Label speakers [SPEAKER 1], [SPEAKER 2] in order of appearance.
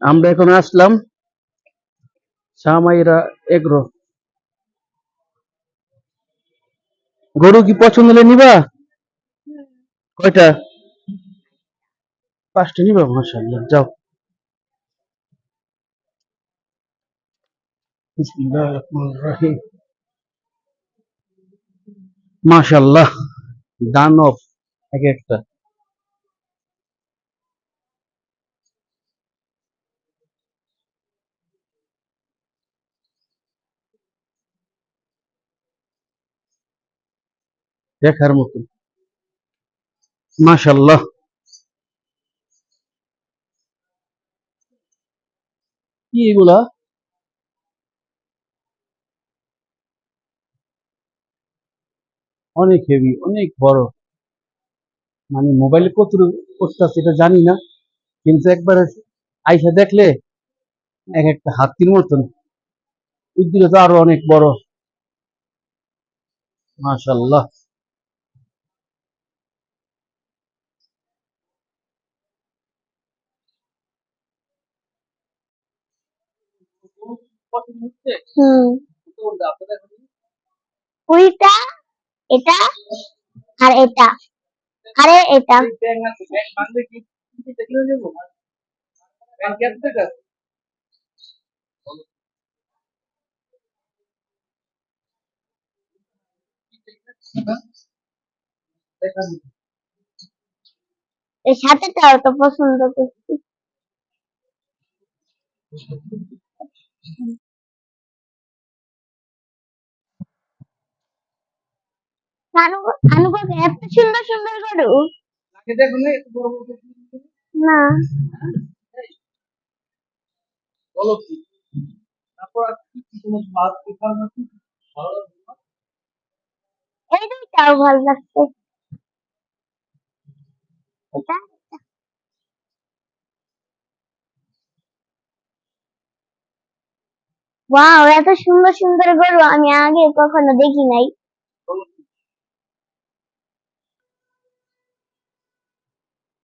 [SPEAKER 1] আমরা এখন আসলাম সামাইরা এগ্রো। গরু কি পছন্দ হলে নিবা? কয়টা? পাঁচটা নিবা, মাশাআল্লাহ, যাও। মাশাআল্লাহ, দানব। এক একটা। দেখার মতো। মাশাআল্লাহ। কি এগুলা? অনেক হেভি অনেক বড়। মানে মোবাইলে কত করতেছে এটা জানি না। কিন্তু একবার আইসা দেখলে এক একটা হাতির মতন। উদ্দিকে তো আরও অনেক বড়। মাশাল্লাহ
[SPEAKER 2] কুড়িটা এটা আর এটা। এটা। এর সাথেটাও তো পছন্দ করছি। এত সুন্দর সুন্দর গরু না
[SPEAKER 1] বলো কি? তারপর কি তোমার ভালো লাগছে না?
[SPEAKER 2] এই দুইটাও ভালো লাগছে। এটা ওয়াও এত সুন্দর সুন্দর গরু আমি আগে কখনো দেখি নাই।